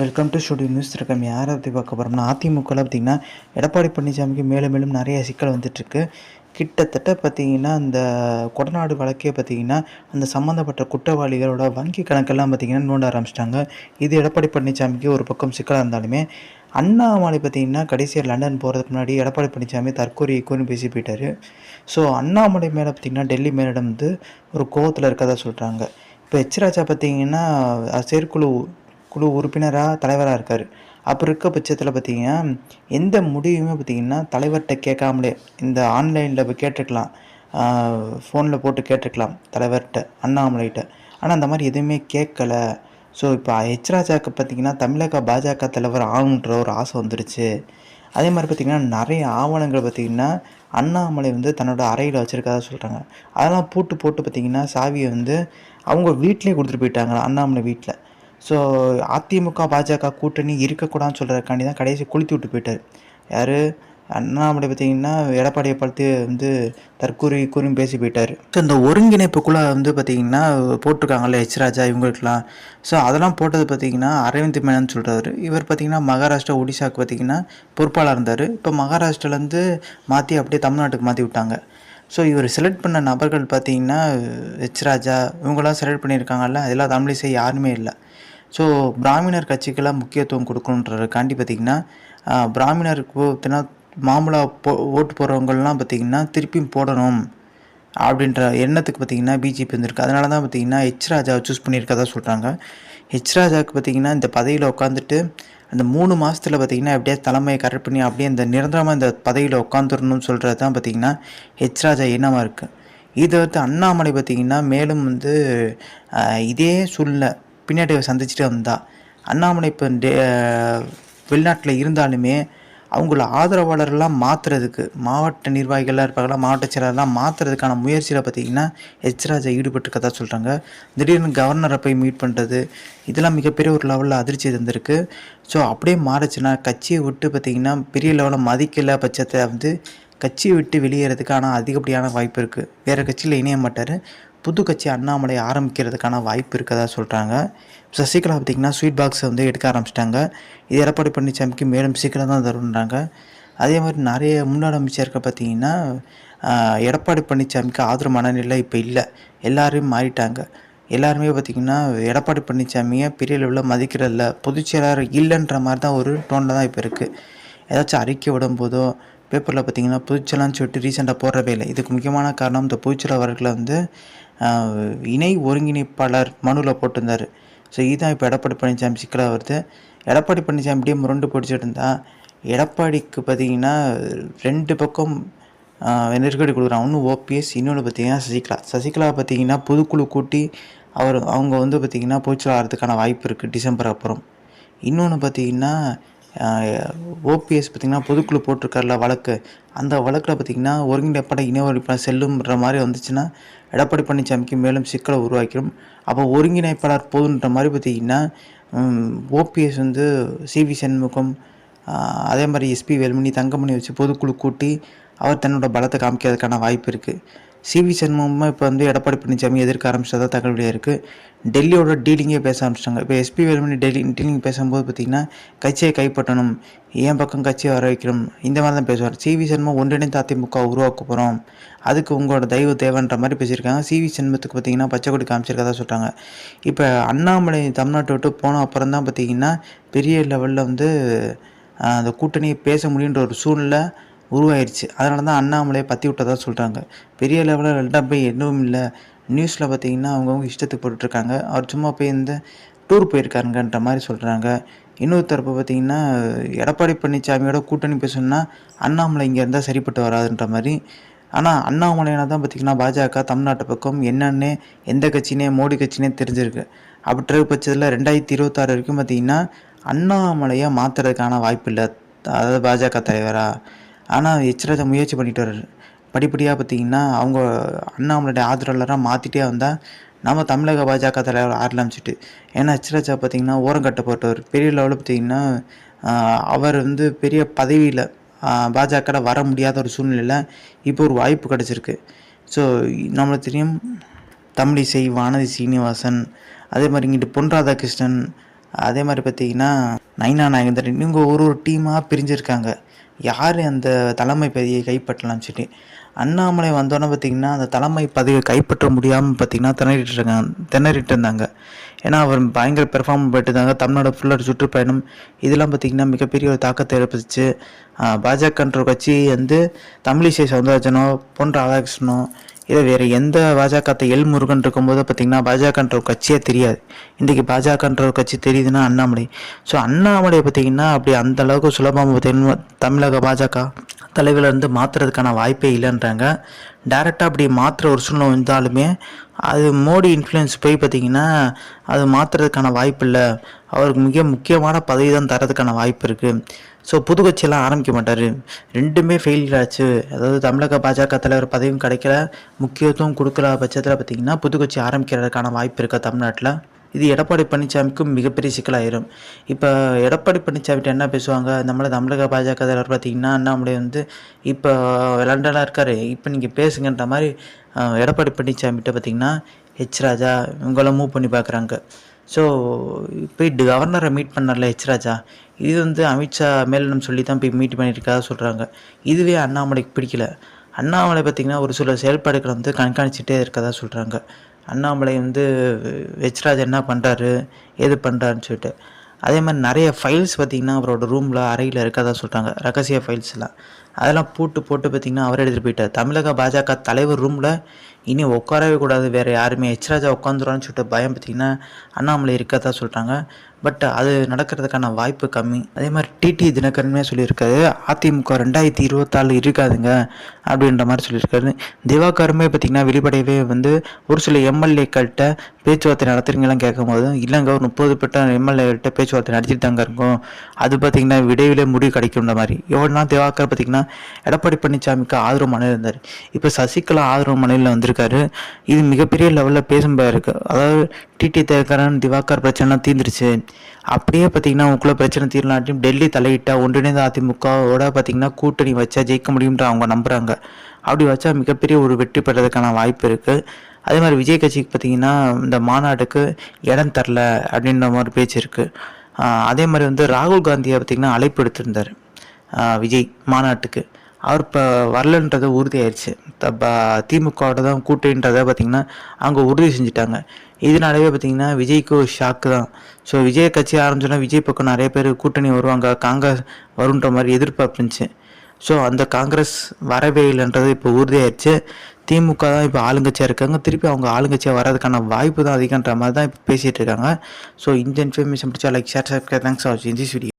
Welcome to studio news இருக்கோம் யாரை பற்றி பார்க்க போகிறோம்னா அதிமுகவில் பார்த்திங்கன்னா எடப்பாடி பழனிசாமிக்கு மேலும் மேலும் நிறைய சிக்கல் வந்துட்டுருக்கு. கிட்டத்தட்ட பார்த்திங்கன்னா அந்த கொடநாடு வழக்கே பார்த்திங்கன்னா அந்த சம்மந்தப்பட்ட குற்றவாளிகளோட வங்கி கணக்கெல்லாம் பார்த்திங்கன்னா நோண்ட ஆரம்பிச்சிட்டாங்க. இது எடப்பாடி பழனிசாமிக்கு ஒரு பக்கம் சிக்கலாக இருந்தாலுமே அண்ணாமலை பார்த்திங்கன்னா கடைசியாக லண்டன் போகிறதுக்கு முன்னாடி எடப்பாடி பழனிசாமி தற்கொலை கூறி பேசி போயிட்டார். ஸோ அண்ணாமலை மேலே பார்த்திங்கன்னா டெல்லி மேலிடம் வந்து ஒரு கோவத்தில் இருக்கதா சொல்கிறாங்க இப்போ எச் ராஜா பார்த்திங்கன்னா செயற்குழு குழு உறுப்பினராக தலைவராக இருக்கார். அப்போ இருக்க பட்சத்தில் பார்த்தீங்கன்னா எந்த முடிவுமே பார்த்தீங்கன்னா தலைவர்கிட்ட கேட்காமலே இந்த ஆன்லைனில் போய் கேட்டிருக்கலாம். ஃபோனில் போட்டு கேட்டிருக்கலாம் தலைவர்கிட்ட அண்ணாமலைகிட்ட. ஆனால் அந்த மாதிரி எதுவுமே கேட்கல. ஸோ இப்போ ஹெச் ராஜாவுக்கு பார்த்தீங்கன்னா தமிழக பாஜக தலைவர் ஆகணுன்ற ஒரு ஆசை வந்துடுச்சு அதே மாதிரி பார்த்திங்கன்னா நிறைய ஆவணங்கள் பார்த்திங்கன்னா அண்ணாமலை வந்து தன்னோட அறையில் வச்சுருக்கதா சொல்கிறாங்க அதெல்லாம் பூட்டு போட்டு பார்த்திங்கன்னா சாவியை வந்து அவங்க வீட்டிலே கொடுத்துட்டு போயிட்டாங்க அண்ணாமலை வீட்டில் ஸோ அதிமுக பாஜக கூட்டணி இருக்கக்கூடாதுன்னு சொல்கிறதுக்காண்டி தான் கடைசி கொளுத்தி விட்டு போயிட்டார். யார்? அண்ணாமலை பார்த்தீங்கன்னா எடப்பாடியை பார்த்து வந்து தற்கூறி கூறியும் பேசி போயிட்டார். ஸோ இந்த ஒருங்கிணைப்புக்குள்ளே வந்து பார்த்திங்கன்னா போட்டிருக்காங்கல்ல எச் ராஜா இவங்களுக்குலாம் ஸோ அதெல்லாம் போட்டது பார்த்திங்கன்னா அரவிந்த் மேனன் சொல்கிறாரு இவர் பார்த்திங்கன்னா மகாராஷ்டிரா ஒடிசாவுக்கு பார்த்திங்கன்னா பொறுப்பாளர் இருந்தார். இப்போ மகாராஷ்டிராலேருந்து மாற்றி அப்படியே தமிழ்நாட்டுக்கு மாற்றி விட்டாங்க. ஸோ இவர் செலக்ட் பண்ண நபர்கள் பார்த்திங்கன்னா எச் ராஜா இவங்களாம் செலக்ட் பண்ணியிருக்காங்கல்ல அதெல்லாம் தமிழிசை யாருமே இல்லை. ஸோ பிராமணர் கட்சிக்கெல்லாம் முக்கியத்துவம் கொடுக்கணுன்றதுக்காண்டி பார்த்திங்கன்னா பிராமணருக்கு பார்த்தீங்கன்னா மாமூலாக போ ஓட்டு போடுறவங்கள்லாம் பார்த்திங்கன்னா திருப்பியும் போடணும் அப்படின்ற எண்ணத்துக்கு பார்த்திங்கன்னா பிஜேபி வந்திருக்கு. அதனால தான் பார்த்திங்கன்னா ஹெச் ராஜாவை சூஸ் பண்ணியிருக்கதா சொல்கிறாங்க ஹெச் ராஜாவுக்கு பார்த்திங்கன்னா இந்த பதவியில் உட்காந்துட்டு அந்த மூணு மாதத்தில் பார்த்திங்கன்னா அப்படியே தலைமையை கரெக்ட் பண்ணி அப்படியே இந்த நிரந்தரமாக இந்த பதவியில் உட்காந்துடணும்னு சொல்கிறது தான் பார்த்திங்கன்னா ஹெச் ராஜா எண்ணமாக இருக்குது இதை வந்து அண்ணாமலை பார்த்திங்கன்னா மேலும் வந்து இதே சூழ்நிலை பின்னாடி சந்திச்சுட்டு வந்தா. அண்ணாமலை இப்போ டே வெளிநாட்டில் இருந்தாலுமே அவங்கள ஆதரவாளர்லாம் மாற்றுறதுக்கு மாவட்ட நிர்வாகிகள்லாம் இருப்பாங்களா மாவட்ட செயலர்லாம் மாற்றுறதுக்கான முயற்சியில் பார்த்திங்கன்னா ஹெச்ராஜா ஈடுபட்டுருக்கதா ஈடுபட்டிருக்கதா சொல்கிறாங்க திடீர்னு கவர்னரை போய் மீட் பண்ணுறது இதெல்லாம் மிகப்பெரிய ஒரு லெவலில் அதிர்ச்சி தந்திருக்கு. ஸோ அப்படியே மாறுச்சுன்னா கட்சியை விட்டு பார்த்திங்கன்னா பெரிய லெவலில் மதிக்கல பட்சத்தை வந்து கட்சியை விட்டு வெளியேறதுக்கான அதிகப்படியான வாய்ப்பு இருக்குது வேறு கட்சியில் இணைய மாட்டார். புது கட்சி அண்ணாமலை ஆரம்பிக்கிறதுக்கான வாய்ப்பு இருக்கதா சொல்கிறாங்க சசிகலா பார்த்திங்கன்னா ஸ்வீட் பாக்ஸை வந்து எடுக்க ஆரம்பிச்சிட்டாங்க. இது எடப்பாடி பழனிசாமிக்கு மேலும் சீக்கிரம் தான் தருன்றாங்க அதே மாதிரி நிறைய முன்னாள் அமைச்சர்கள் பார்த்திங்கன்னா எடப்பாடி பழனிசாமிக்கு ஆதரவு மனநிலை இப்போ இல்லை. எல்லாரையும் மாறிட்டாங்க. எல்லாருமே பார்த்திங்கன்னா எடப்பாடி பழனிசாமியை பெரிய லெவலில் மதிக்கிறதில்ல பொதுச்செயலாளர் இல்லைன்ற மாதிரி தான் ஒரு டோனில் தான் இப்போ இருக்குது ஏதாச்சும் அறிக்கை விடும் போதோ பேப்பரில் பார்த்திங்கன்னா பொதுச்செயலான்னு சொல்லிட்டு ரீசெண்டாக போடுறவே இல்லை. இதுக்கு முக்கியமான காரணம் இந்த பொதுச்செயலாளர்களை வந்து இணை ஒருங்கிணைப்பாளர் மனுவில் போட்டிருந்தார். ஸோ இதுதான் இப்போ எடப்பாடி பழனிசாமி சிக்கலாக வருது. எடப்பாடி பழனிசாமி அப்படியே முரண்டு பிடிச்சிட்டு இருந்தால் எடப்பாடிக்கு பார்த்தீங்கன்னா ரெண்டு பக்கம் நெருக்கடி கொடுக்குறாங்க ஒன்று ஓபிஎஸ் இன்னொன்று பார்த்திங்கன்னா சசிகலா. சசிகலா பார்த்திங்கன்னா பொதுக்குழு கூட்டி அவர் அவங்க வந்து பார்த்திங்கன்னா பொதுச்சல் ஆகிறதுக்கான வாய்ப்பு இருக்குது டிசம்பர் அப்புறம். இன்னொன்று பார்த்தீங்கன்னா ஓபிஎஸ் பார்த்திங்கன்னா பொதுக்குழு போட்டிருக்காருல வழக்கு. அந்த வழக்கில் பார்த்திங்கன்னா ஒருங்கிணைப்பட இன செல்லும்ன்ற மாதிரி வந்துச்சுன்னா எடப்பாடி பழனிசாமிக்கு மேலும் சிக்கலை உருவாக்கிடும். அப்போ ஒருங்கிணைப்பாளர் போதுன்ற மாதிரி பார்த்திங்கன்னா ஓபிஎஸ் வந்து சிவி சண்முகம் அதே மாதிரி எஸ்பி வேலுமணி தங்கமணி வச்சு பொதுக்குழு கூட்டி அவர் தன்னோட பலத்தை காமிக்கிறதுக்கான வாய்ப்பு இருக்குது சிவி சண்முகமாக இப்போ வந்து எடப்பாடி பழனிசாமி எதிர்க்க ஆரம்பிச்சதாக தகவல் இருக்குது டெல்லியோட டீலிங்கே பேச ஆரம்பிச்சிட்டாங்க. இப்போ எஸ்பி வேலுமணி டெல்லி டீலிங் பேசும்போது பார்த்திங்கன்னா கட்சியை கைப்பற்றணும் என் பக்கம் கட்சியை வர வைக்கணும் இந்த மாதிரி தான் பேசுவார் சிவி சண்முகம் ஒன்றிணைந்து அதிமுக உருவாக்க போகிறோம் அதுக்கு உங்களோட தெய்வ தேவைன்ற மாதிரி பேசியிருக்காங்க. சிவி சண்முகத்துக்கு பார்த்திங்கன்னா பச்சை கொடி காமிச்சிருக்கதா சொல்கிறாங்க இப்போ அண்ணாமலை தமிழ்நாட்டை விட்டு போன அப்புறம் தான் பார்த்திங்கன்னா பெரிய லெவலில் வந்து அந்த கூட்டணியை பேச முடியுன்ற ஒரு சூழ்நிலை உருவாயிருச்சு. அதனால தான் அண்ணாமலையை பற்றி விட்டதாக சொல்கிறாங்க பெரிய லெவலில் ரெண்டாம் போய் எதுவும் இல்லை. நியூஸில் பார்த்தீங்கன்னா அவங்கவுங்க இஷ்டத்துக்கு போட்டுட்ருக்காங்க. அவர் சும்மா போய் இந்த டூர் போயிருக்காருங்கன்ற மாதிரி சொல்கிறாங்க இன்னொரு தரப்பு பார்த்தீங்கன்னா எடப்பாடி பழனிசாமியோட கூட்டணி பேசணுன்னா அண்ணாமலை இங்கே இருந்தால் சரிப்பட்டு வராதுன்ற மாதிரி. ஆனால் அண்ணாமலையான தான் பார்த்திங்கன்னா பாஜக தமிழ்நாட்டு பக்கம் என்னென்ன எந்த கட்சினே மோடி கட்சினே தெரிஞ்சிருக்கு. அப்படி பட்சத்தில் ரெண்டாயிரத்தி இருபத்தாறு வரைக்கும் பார்த்திங்கன்னா அண்ணாமலையை மாற்றுறதுக்கான வாய்ப்பு இல்லை. அதாவது பாஜக தலைவராக ஆனால் எச்சராஜா முயற்சி பண்ணிட்டு வர்றாரு. படிப்படியாக பார்த்திங்கன்னா அவங்க அண்ணாமலையுடைய ஆதரவாளராக மாற்றிட்டே வந்தால் நம்ம தமிழக பாஜக தலைவர் ஆரம்பிச்சிட்டு. ஏன்னா எச்ராஜா பார்த்திங்கன்னா ஓரம் கட்டப்பட்டவர். பெரிய லெவலில் பார்த்திங்கன்னா அவர் வந்து பெரிய பதவியில் பாஜகவில் வர முடியாத ஒரு சூழ்நிலையில் இப்போ ஒரு வாய்ப்பு கிடச்சிருக்கு. ஸோ நம்மளுக்கு தெரியும் தமிழிசை வானதி சீனிவாசன் அதே மாதிரி இங்கிட்டு பொன் ராதாகிருஷ்ணன் அதே மாதிரி பார்த்தீங்கன்னா நைனா நாகேந்திரன் இவங்க ஒரு ஒரு டீமாக பிரிஞ்சிருக்காங்க. யார் அந்த தலைமை பதவியை கைப்பற்றலாம்னு சொல்லி அண்ணாமலை வந்தோன்னே பார்த்தீங்கன்னா அந்த தலைமை பதவியை கைப்பற்ற முடியாமல் பார்த்தீங்கன்னா திணறிட்டு இருக்காங்க திணறிட்டு இருந்தாங்க. ஏன்னா அவர் பயங்கர பெர்ஃபார்ம் பண்ணிட்டு இருந்தாங்க. தமிழ்நாடு ஃபுல்லாக சுற்றுப்பயணம். இதெல்லாம் பார்த்திங்கன்னா மிகப்பெரிய ஒரு தாக்கத்தை ஏற்படுத்துச்சு. பாஜகன்ற கட்சி வந்து தமிழிசை சவுந்தரராஜனோ பொன் ராதாகிருஷ்ணனோ இதை வேறு எந்த பாஜகத்தை எல் முருகன் இருக்கும்போது பார்த்தீங்கன்னா பாஜகன்ற ஒரு கட்சியே தெரியாது. இன்றைக்கி பாஜகன்ற ஒரு கட்சி தெரியுதுன்னா அண்ணாமலை. ஸோ அண்ணாமலை பார்த்தீங்கன்னா அப்படி அந்தளவுக்கு சுலபமாக பார்த்தீங்கன்னா தமிழக பாஜக தலைவில் இருந்து மாற்றுறதுக்கான வாய்ப்பே இல்லைன்றாங்க. டேரெக்டாக அப்படி மாற்றுற ஒரு சூழ்நிலை வந்தாலுமே அது மோடி இன்ஃப்ளூயன்ஸ் போய் பார்த்தீங்கன்னா அது மாற்றுறதுக்கான வாய்ப்பு இல்லை. அவருக்கு மிக முக்கியமான பதவி தான் தரதுக்கான வாய்ப்பு இருக்குது ஸோ புது கட்சியெல்லாம் ஆரம்பிக்க மாட்டார். ரெண்டுமே ஃபெயிலியர் ஆச்சு. அதாவது தமிழக பாஜக தலைவர் பதவியும் கிடைக்கல. முக்கியத்துவம் கொடுக்கல பட்சத்தில் பார்த்திங்கன்னா புது கட்சி ஆரம்பிக்கிறதுக்கான வாய்ப்பு இருக்கா தமிழ்நாட்டில்? இது எடப்பாடி பழனிசாமிக்கும் மிகப்பெரிய சிக்கலாயிரும். இப்போ எடப்பாடி பழனிசாமிகிட்ட என்ன பேசுவாங்க? நம்மளை தமிழக பாஜக தலைவர் பார்த்தீங்கன்னா அண்ணாமலை வந்து இப்போ லண்டனாக இருக்கார். இப்போ நீங்கள் பேசுங்கன்ற மாதிரி எடப்பாடி பழனிசாமிகிட்ட பார்த்தீங்கன்னா ஹெச் ராஜா இவங்கள மூவ் பண்ணி பார்க்குறாங்க. ஸோ போய் கவர்னரை மீட் பண்ணல ஹெச் ராஜா. இது வந்து அமித்ஷா மேலிடம் சொல்லி தான் போய் மீட் பண்ணியிருக்காத சொல்கிறாங்க இதுவே அண்ணாமலைக்கு பிடிக்கல. அண்ணாமலை பார்த்திங்கன்னா ஒரு சில செயல்பாடுகளை வந்து கண்காணிச்சுட்டே இருக்கதா சொல்கிறாங்க அண்ணாமலை வந்து வெச்ராஜ் என்ன பண்ணுறாரு எது பண்ணுறாருன்னு சொல்லிட்டு. அதே மாதிரி நிறைய ஃபைல்ஸ் பார்த்திங்கன்னா அவரோட ரூமில் அறையில் இருக்கதான் சொல்கிறாங்க ரகசிய ஃபைல்ஸ்லாம் அதெல்லாம் பூட்டு போட்டு பார்த்திங்கன்னா அவர் எடுத்துகிட்டு போயிட்டார். தமிழக பாஜக தலைவர் ரூமில் இனி உட்காரவே கூடாது. வேறு யாருமே ஹெச்ராஜா உட்காந்துருவான்னு சொல்லிட்டு பயம் பார்த்திங்கன்னா அண்ணாமலை இருக்கதா சொல்கிறாங்க பட் அது நடக்கிறதுக்கான வாய்ப்பு கம்மி. அதே மாதிரி டிடி தினகரனுமே சொல்லியிருக்காரு. அதிமுக ரெண்டாயிரத்தி இருபத்தாலு இருக்காதுங்க அப்படின்ற மாதிரி சொல்லியிருக்காரு. திவாகருமே பார்த்திங்கன்னா வெளிப்படையவே வந்து ஒரு சில எம்எல்ஏக்கள்கிட்ட பேச்சுவார்த்தை நடத்துறீங்களாம் கேட்கும்போது இல்லைங்க ஒரு முப்பது பெட்ட எம்எல்ஏக்கிட்ட பேச்சுவார்த்தை நடத்திட்டு தாங்க இருக்கும். அது பார்த்திங்கன்னா விடைவிலே முடிவு கிடைக்கும்ன்ற மாதிரி. எவ்வளோனா திவாகர் பார்த்திங்கன்னா எடப்பாடி பழனிசாமிக்கு ஆதரவு மனையில் இருந்தார். இப்போ சசிகலா ஆதரவு மனையில் வந்திருக்காரு. இது மிகப்பெரிய லெவலில் பேசும்பா இருக்குது அதாவது டிடி தேக்கரன் திவாகர் பிரச்சனைலாம் தீர்ந்துருச்சு. அப்படியே பார்த்தீங்கன்னா உங்களுக்குள்ள பிரச்சனை தீரலாட்டியும் டெல்லி தலையிட்டா ஒன்றிணைந்த அதிமுகவோட பார்த்தீங்கன்னா கூட்டணி வச்சா ஜெயிக்க முடியும்ன்ற அவங்க நம்புகிறாங்க அப்படி வச்சா மிகப்பெரிய ஒரு வெற்றி பெறதுக்கான வாய்ப்பு இருக்குது அதே மாதிரி விஜய் கட்சிக்கு பார்த்தீங்கன்னா இந்த மாநாட்டுக்கு இடம் தரல அப்படின்ற மாதிரி பேச்சு இருக்குது அதே மாதிரி வந்து ராகுல் காந்தியை பார்த்தீங்கன்னா அழைப்பு எடுத்திருந்தார் விஜய் மாநாட்டுக்கு. அவர் இப்போ வரலன்றது உறுதியாயிருச்சு. திமுகவோட தான் கூட்டணின்றதை பார்த்திங்கன்னா அவங்க உறுதி செஞ்சுட்டாங்க. இதனாலவே பார்த்திங்கன்னா விஜய்க்கு ஒரு ஷாக்கு தான். ஸோ விஜய் கட்சி ஆரம்பிச்சோன்னா விஜய் பக்கம் நிறைய பேர் கூட்டணி வருவாங்க. காங்கிரஸ் வருன்ற மாதிரி எதிர்பார்ப்பு இருந்துச்சு. ஸோ அந்த காங்கிரஸ் வரவே இல்லைன்றது இப்போ உறுதியாயிருச்சு. திமுக தான் இப்போ ஆளுங்கட்சியாக இருக்காங்க. திருப்பி அவங்க ஆளுங்கட்சியாக வரதுக்கான வாய்ப்பு தான் அதிகன்ற மாதிரி தான் இப்போ பேசிகிட்டு இருக்காங்க. ஸோ இந்த இன்ஃபர்மேஷன் பிடிச்சா like share subscribe thanks for வாட்சிங் திஸ் வீடியோ